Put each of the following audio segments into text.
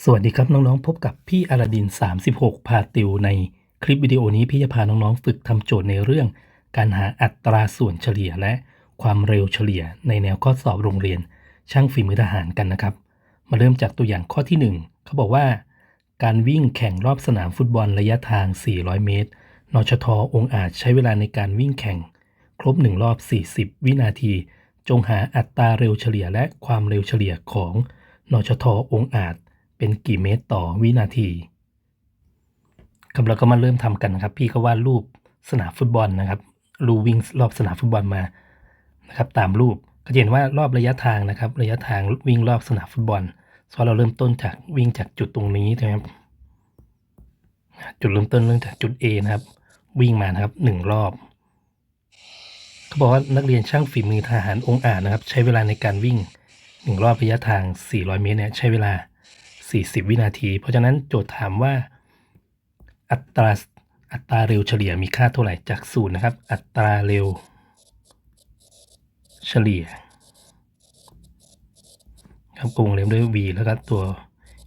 สวัสดีครับน้องๆ พบกับพี่อลาดิน 36 พาติวในคลิปวิดีโอนี้พี่จะพาน้องๆ ฝึกทำโจทย์ในเรื่อง การหาอัตราส่วนเฉลี่ยและความเร็วเฉลี่ยในแนวข้อสอบโรงเรียน ช่างฝีมือทหารกันนะครับ มาเริ่มจากตัวอย่างข้อที่ 1 เขาบอกว่า การวิ่งแข่งรอบสนามฟุตบอลระยะทาง 400 เมตร นชทองอาจใช้เวลาในการวิ่งแข่ง ครบ 1 รอบ 40 วินาที จงหาอัตราเร็วเฉลี่ยและความเร็วเฉลี่ยของนชทองอาจ เป็นกี่เมตรต่อวินาทีครับเราก็มาเริ่มทำกันนะครับ พี่ก็วาดรูปสนามฟุตบอลนะครับรูวิ่งรอบสนามฟุตบอลมานะครับ ตามรูปก็จะเห็นว่ารอบระยะทางนะครับ ระยะทางวิ่งรอบสนามฟุตบอลเพราะเราเริ่มต้นจากวิ่งจากจุดตรงนี้นะครับจุดเริ่มต้นเริ่มจากจุด A นะครับ วิ่งมานะครับหนึ่งรอบเขาบอกว่านักเรียนช่างฝีมือทหารองค์อาจนะครับ ใช้เวลาในการวิ่งหนึ่งรอบระยะทาง 400 เมตรเนี่ยใช้เวลา 40 วินาที เพราะฉะนั้นโจทย์ถามว่าอัตราอัตราเร็วเฉลี่ยมีค่าเท่าไหร่จากศูนย์นะครับ อัตราเร็ว เฉลี่ยครับวงเล็บด้วย v แล้วก็ตัว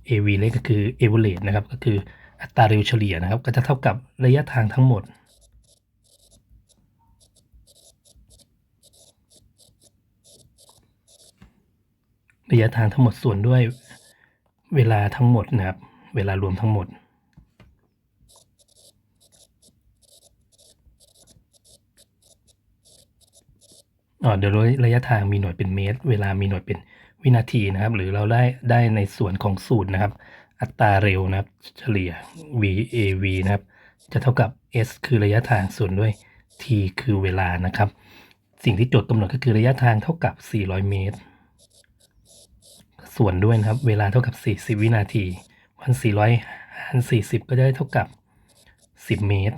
av เลขก็คือ average นะครับ ก็คืออัตราเร็วเฉลี่ยนะครับ ก็จะเท่ากับระยะทางทั้งหมดระยะทางทั้งหมดส่วนด้วย เวลาทั้งหมดนะครับ เวลารวมทั้งหมดอ๋อเดี๋ยวระยะทางมีหน่วยเป็นเมตร เวลามีหน่วยเป็นวินาทีนะครับ หรือเราได้ได้ในส่วนของสูตรนะครับ อัตราเร็วนะครับ เฉลี่ย VAV นะครับ จะเท่ากับ S คือระยะทางส่วนด้วย T คือเวลานะครับ สิ่งที่โจทย์กำหนดก็คือระยะทางเท่ากับ 400 เมตร ส่วนด้วยนะครับ เวลาเท่ากับ 40 วินาทีพัน400หาร40ก็จะได้เท่ากับ 10 เมตร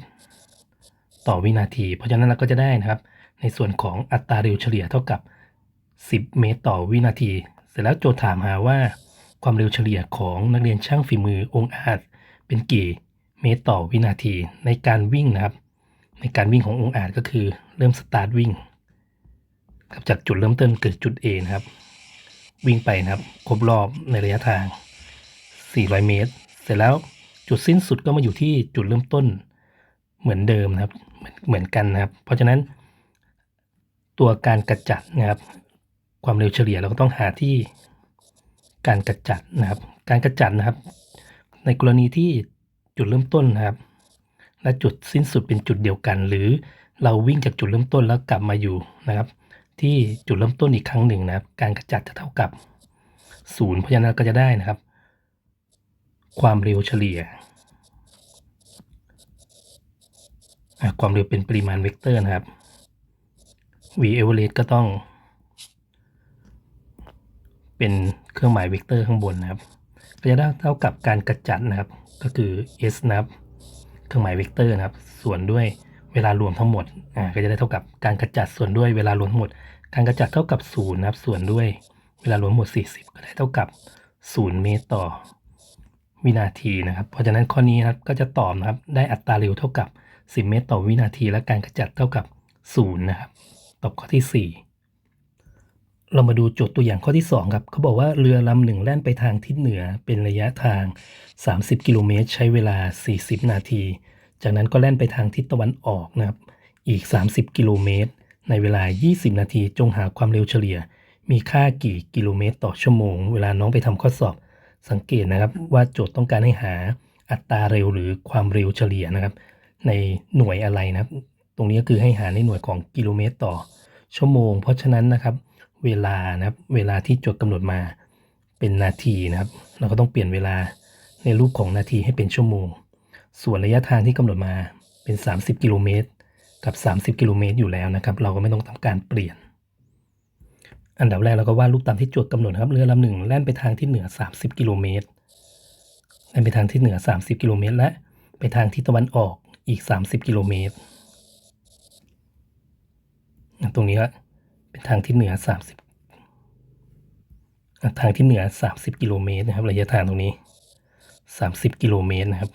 ต่อวินาที เพราะฉะนั้นเราก็จะได้นะครับ ในส่วนของอัตราเร็วเฉลี่ยเท่ากับ 10 เมตร ต่อวินาที เสร็จแล้วโจทย์ถามหาว่าความเร็วเฉลี่ยของนักเรียนช่างฝีมือองค์อาจเป็นกี่เมตรต่อวินาทีในการวิ่งนะครับ ในการวิ่งขององค์อาจก็คือเริ่มสตาร์ทวิ่งครับจากจุดเริ่มต้นเกิดจุด A นะครับ วิ่งไปนะครับ ครบรอบในระยะทาง 400 เมตร เสร็จแล้วจุดสิ้นสุดก็มาอยู่ที่จุดเริ่มต้นเหมือนเดิมนะครับเหมือนเหมือนกันนะครับ เพราะฉะนั้นตัวการกระจัดนะครับ ความเร็วเฉลี่ยเราก็ต้องหาที่การกระจัดนะครับ การกระจัดนะครับ ในกรณีที่จุดเริ่มต้นนะครับ และจุดสิ้นสุดเป็นจุดเดียวกัน หรือเราวิ่งจากจุดเริ่มต้นแล้วกลับมาอยู่นะครับ ที่จุดเริ่มต้นอีกครั้งหนึ่งนะครับ การกระจัดจะเท่ากับศูนย์เพราะฉะนั้นก็จะได้นะครับ ความเร็วเฉลี่ยความเร็วเป็นปริมาณเวกเตอร์นะครับ v average ก็ต้อง เป็นเครื่องหมายเวกเตอร์ข้างบนนะครับ ก็จะได้เท่ากับการกระจัดนะครับ ก็คือ s นะครับ เครื่องหมายเวกเตอร์นะครับ ส่วนด้วย เวลารวมทั้งหมดอ่าก็จะได้เท่ากับการกระจัดส่วนด้วยเวลารวมทั้งหมด การกระจัดเท่ากับ0นะครับส่วนด้วย เวลารวมหมด 40 ก็ได้เท่ากับ 0 เมตรต่อวินาทีนะครับ เพราะฉะนั้นข้อนี้นะครับก็จะตอบนะครับได้อัตราเร็วเท่ากับ 10 เมตร ต่อวินาที และการกระจัดเท่ากับ 0 นะครับ ตอบข้อที่ 4เรามาดูโจทย์ตัวอย่างข้อที่ 2 ครับเขาบอกว่าเรือลำหนึ่งแล่นไปทางทิศเหนือเป็นระยะทาง 30 กิโลเมตร ใช้เวลา 40 นาที จากนั้นก็แล่นไปทางทิศตะวันออกนะครับอีก 30 กิโลเมตร ในเวลา 20 นาทีจงหาความเร็วเฉลี่ย มีค่ากี่กิโลเมตร ต่อชั่วโมง เวลาน้องไปทำข้อสอบสังเกตนะครับว่าโจทย์ต้องการให้หาอัตราเร็วหรือความเร็วเฉลี่ยนะครับ ในหน่วยอะไรนะครับ ตรงนี้ก็คือให้หาในหน่วยของกิโลเมตรต่อชั่วโมง เพราะฉะนั้นนะครับ เวลานะครับเวลาที่โจทย์กำหนดมาเป็นนาทีนะครับ เราก็ต้องเปลี่ยนเวลาในรูปของนาทีให้เป็นชั่วโมง ส่วนระยะทางที่กำหนดมาเป็น 30 กิโลเมตร กับ 30 กิโลเมตรอยู่แล้วนะครับ เราก็ไม่ต้องทำการเปลี่ยน อันดับแรกเราก็วาดรูปตามที่โจทย์กำหนดครับ เรือลำหนึ่งแล่นไปทางที่เหนือ 30 กิโลเมตร แล่นไปทางที่เหนือ 30 กิโลเมตร และไปทางทิศตะวันออกอีก 30 กิโลเมตร ตรงนี้ก็เป็นทางที่เหนือ 30 ทางที่เหนือ 30 กิโลเมตรนะครับ ระยะทางตรงนี้ 30 กิโลเมตรนะครับ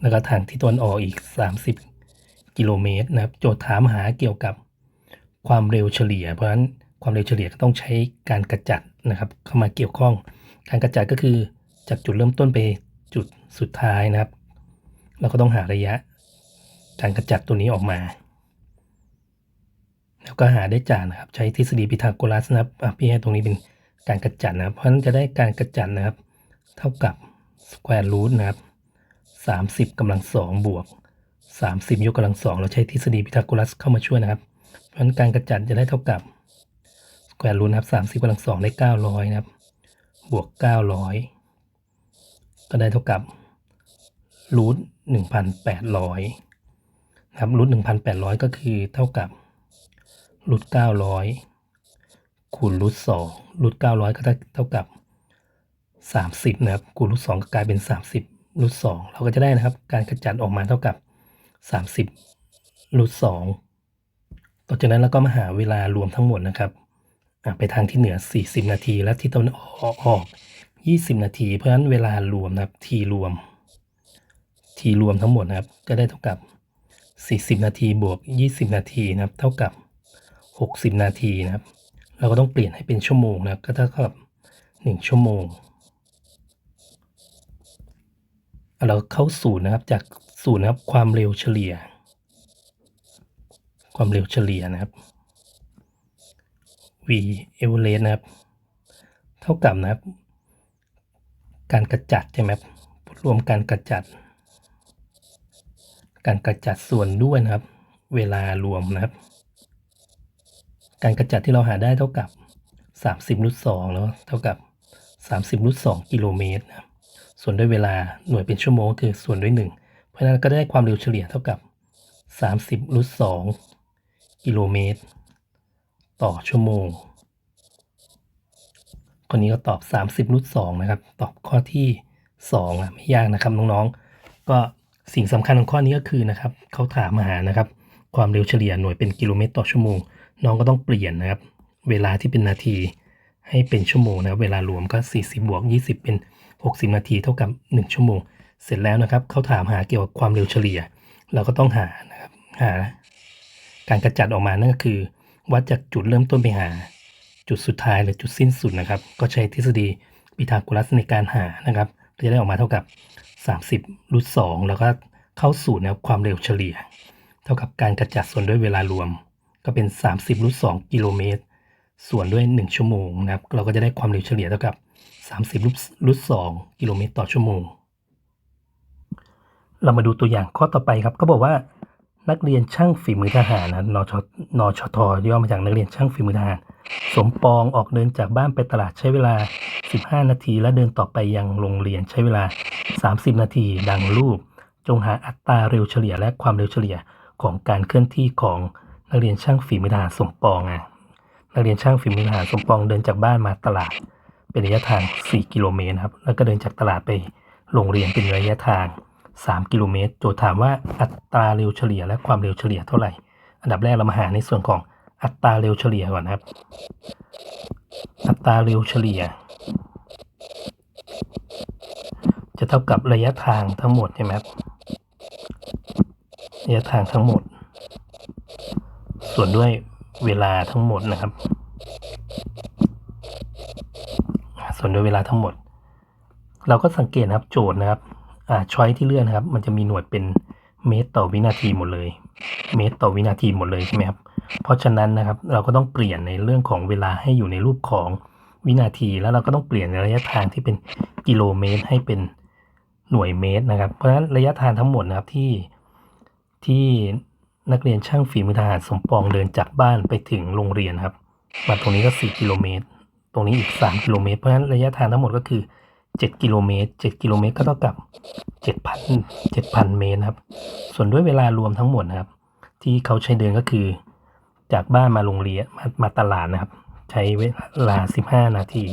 แล้วก็ทางที่ตะวันออกอีก 30 กิโลเมตรนะครับ โจทย์ถามหาเกี่ยวกับความเร็วเฉลี่ย เพราะฉะนั้นความเร็วเฉลี่ยก็ต้องใช้การกระจัดนะครับ เข้ามาเกี่ยวข้อง การกระจัดก็คือจากจุดเริ่มต้นไปจุดสุดท้ายนะครับ เราก็ต้องหาระยะ การกระจัดตัวนี้ออกมา แล้วก็หาได้จากนะครับ ใช้ทฤษฎีพีทาโกรัสนะครับพี่ให้ตรงนี้เป็นการกระจัดนะครับ เพราะฉะนั้นจะได้การกระจัดนะครับ เท่ากับสแควร์รูทนะครับ สามสิบกำลังสองบวกสามสิบยกกำลังสองเราใช้ทฤษฎีพีทาโกรัสเข้ามาช่วยนะครับ เพราะฉะนั้นการกระจัดจะได้เท่ากับสแควร์รูทนะครับสามสิบกำลังสองได้เก้าร้อยนะครับ บวกเก้าร้อยก็ได้เท่ากับรูทหนึ่งพันแปดร้อยนะครับรูทหนึ่งพันแปดร้อยก็คือเท่ากับรูทเก้าร้อยคูณรูทสองรูทเก้าร้อยก็เท่ากับสามสิบนะครับคูณรูทสองก็กลายเป็นสามสิบ รูทสองเราก็จะได้นะครับ การกระจัดออกมาเท่ากับสามสิบรูทสองต่อจากนั้นเราก็มาหาเวลารวมทั้งหมดนะครับไปทางที่เหนือ 40 นาที และที่ตะวันออกออก 20 นาที เพราะฉะนั้นเวลารวมนะครับทีรวมทีรวมทั้งหมดนะครับ ก็ได้เท่ากับ 40 นาทีบวก 20 นาทีนะครับ เท่ากับ 60 นาทีนะครับ เราก็ต้องเปลี่ยนให้เป็นชั่วโมงนะครับ ก็เท่ากับ 1 ชั่วโมงอะ เราเข้าศูนย์นะครับ จากศูนย์นะครับความเร็วเฉลี่ย ความเร็วเฉลี่ยนะครับ v average นะครับ เท่ากับนะครับ การกระจัดใช่ไหมครับรวมการกระจัด การกระจัดส่วนด้วยนะครับ เวลารวมนะครับ การกระจัดที่เราหาได้เท่ากับ 30รูทสองแล้วเท่ากับ 30รูทสองกิโลเมตรนะครับ ส่วนด้วยเวลาหน่วยเป็นชั่วโมงก็คือส่วนด้วย 1 เพราะฉะนั้นก็ได้ความเร็วเฉลี่ยเท่ากับ 30รูทสองกิโลเมตร ต่อชั่วโมง คนนี้ก็ตอบ 30รูทสองนะครับ ตอบข้อที่2อะไม่ยากนะครับน้องๆ ก็สิ่งสำคัญของข้อนี้ก็คือนะครับเขาถามมาหานะครับ ความเร็วเฉลี่ยหน่วยเป็นกิโลเมตรต่อชั่วโมง น้องก็ต้องเปลี่ยนนะครับ เวลาที่เป็นนาที ให้เป็นชั่วโมงนะครับเวลารวมก็ 40 บวก 20 เป็น 60 นาทีเท่ากับ 1 ชั่วโมง เสร็จแล้วนะครับเขาถามหาเกี่ยวกับความเร็วเฉลี่ย เราก็ต้องหานะครับหา การกระจัดออกมานั่นก็คือ วัดจากจุดเริ่มต้นไปหา จุดสุดท้ายหรือจุดสิ้นสุดนะครับ ก็ใช้ทฤษฎีพีทาโกรัสในการหานะครับจะได้ออกมาเท่ากับ 30รูทสองแล้วก็เข้าสู่แนวความเร็วเฉลี่ย เท่ากับการกระจัดส่วนด้วยเวลารวม ก็เป็น 30รูทสองกิโลเมตร ส่วนด้วย 1 ชั่วโมงนะครับ เราก็จะได้ความเร็วเฉลี่ยเท่ากับ 30รูทรูทสองกิโลเมตรต่อชั่วโมง เรามาดูตัวอย่างข้อต่อไปครับ ก็บอกว่านักเรียนช่างฝีมือทหารนะนชนชทย่อมาจากนักเรียนช่างฝีมือทหาร สมปองออกเดินจากบ้านไปตลาดใช้เวลา 15 นาที และเดินต่อไปยังโรงเรียนใช้เวลา 30 นาที ดังรูป จงหาอัตราเร็วเฉลี่ยและความเร็วเฉลี่ยของการเคลื่อนที่ของนักเรียนช่างฝีมือทหารสมปองอะ นักเรียนช่างฝีมือทหารสมปองเดินจากบ้านมาตลาด เป็นระยะทาง 4 กิโลเมตรครับ แล้วก็เดินจากตลาดไปโรงเรียนเป็นระยะทาง 3 กิโลเมตร โจทย์ถามว่าอัตราเร็วเฉลี่ยและความเร็วเฉลี่ยเท่าไหร่ อันดับแรกเรามาหาในส่วนของอัตราเร็วเฉลี่ยก่อนครับ อัตราเร็วเฉลี่ย จะเท่ากับระยะทางทั้งหมดใช่ไหมครับ ระยะทางทั้งหมด ส่วนด้วย เวลาทั้งหมดนะครับ ส่วนด้วยเวลาทั้งหมด เราก็สังเกตนะครับโจทย์นะครับ อ่าช้อยที่เลื่อนนะครับ มันจะมีหน่วยเป็นเมตรต่อวินาทีหมดเลย เมตรต่อวินาทีหมดเลยใช่ไหมครับ เพราะฉะนั้นนะครับ เราก็ต้องเปลี่ยนในเรื่องของเวลาให้อยู่ในรูปของวินาที แล้วเราก็ต้องเปลี่ยนระยะทางที่เป็นกิโลเมตร ให้เป็นหน่วยเมตรนะครับ เพราะฉะนั้นระยะทางทั้งหมดนะครับที่ที่ นักเรียนช่างฝีมือทหารสมปองเดินจากบ้านไปถึงโรงเรียนครับ มาตรงนี้ก็ 4 กิโลเมตร ตรงนี้อีก 3 กิโลเมตร เพราะฉะนั้นระยะทางทั้งหมดก็คือ 7 กิโลเมตร 7 กิโลเมตรก็เท่ากับ 7,000 7,000 เมตรครับ ส่วนด้วยเวลารวมทั้งหมดนะครับ ที่เขาใช้เดินก็คือ จากบ้านมาโรงเรียนมามาตลาดนะครับ ใช้เวลา 15 นาที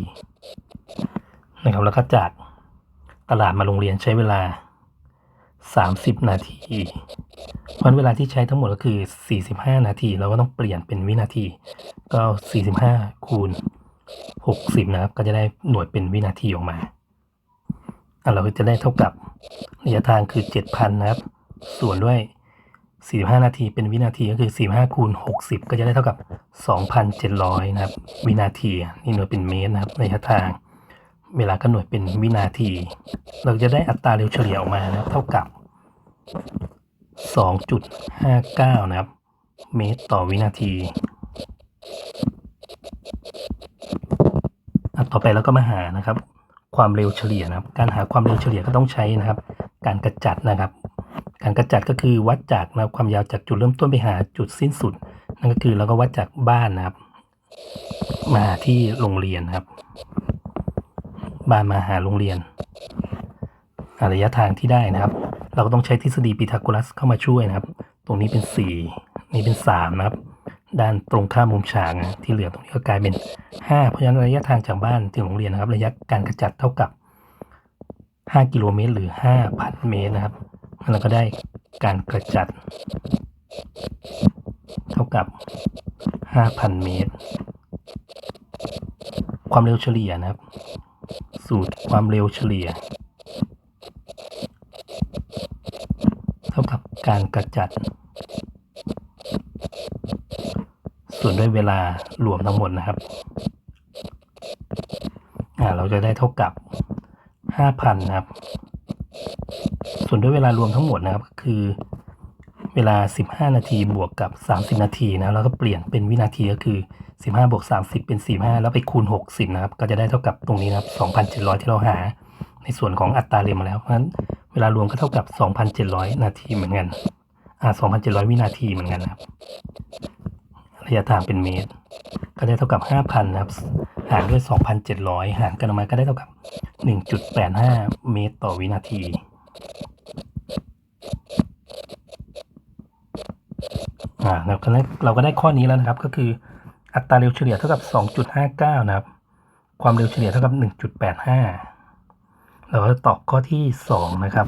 นะครับแล้วก็จากตลาดมาโรงเรียนใช้เวลา 30 นาที เพราะฉะนั้นเวลาที่ใช้ทั้งหมดก็คือ 45 นาที เราก็ต้องเปลี่ยนเป็นวินาที ก็ 45 คูณ 60 นะครับ ก็จะได้หน่วยเป็นวินาทีออกมาอะเราก็จะได้เท่ากับระยะทางคือ 7,000 นะครับ ส่วนด้วย 45 นาทีเป็นวินาทีก็คือ 45 คูณ 60 ก็จะได้เท่ากับ 2,700 นะครับ วินาที นี่หน่วยเป็นเมตรนะครับระยะทาง เวลาก็หน่วยเป็นวินาที เราจะได้อัตราเร็วเฉลี่ยออกมานะครับ เท่ากับ 2.59 นะครับ เมตรต่อวินาทีอะต่อไปเราก็มาหานะครับ ความเร็วเฉลี่ยนะครับ การหาความเร็วเฉลี่ยก็ต้องใช้นะครับ การกระจัดนะครับ การกระจัดก็คือวัดจากนะความยาวจากจุดเริ่มต้นไปหาจุดสิ้นสุด นั่นก็คือเราก็วัดจากบ้านนะครับ มาที่โรงเรียนนะครับ บ้านมาหาโรงเรียนระยะทางที่ได้นะครับ เราก็ต้องใช้ทฤษฎีพีทาโกรัสเข้ามาช่วยนะครับ ตรงนี้เป็นสี่นี่เป็นสามนะครับ ด้านตรงข้ามมุมฉากนะที่เหลือตรงนี้ก็กลายเป็นห้าเพราะฉะนั้นระยะทางจากบ้านถึงโรงเรียนนะครับ ระยะการกระจัดเท่ากับห้ากิโลเมตร หรือห้าพันเมตรนะครับแล้วเราก็ได้การกระจัด เท่ากับห้าพันเมตร ความเร็วเฉลี่ยนะครับ สูตรความเร็วเฉลี่ย เท่ากับการกระจัด ส่วนด้วยเวลารวมทั้งหมดนะครับอ่าเราจะได้เท่ากับ 5,000 นะครับ ส่วนด้วยเวลารวมทั้งหมดนะครับก็คือ เวลา 15 นาทีบวกกับ 30 นาทีนะแล้วก็เปลี่ยนเป็นวินาทีก็คือ 15 บวก 30 เป็น 45 แล้วไปคูณ 60 นะครับ ก็จะได้เท่ากับตรงนี้นะครับ 2,700 ที่เราหา ในส่วนของอัตราเร็วมาแล้วเพราะฉะนั้นเวลารวมก็เท่ากับ 2,700 นาทีเหมือนกันอ่า2,700 วินาทีเหมือนกันนะครับระยะทางเป็นเมตร ก็ได้เท่ากับ 5,000 นะครับ หารด้วย 2,700 หารกันออกมาก็ได้เท่ากับ 1.85 เมตรต่อวินาที อ่าเราก็ได้เราก็ได้ข้อนี้แล้วนะครับ ก็คืออัตราเร็วเฉลี่ยเท่ากับ 2.59 นะครับ ความเร็วเฉลี่ยเท่ากับ 1.85 เราก็ตอบข้อที่ 2 นะครับ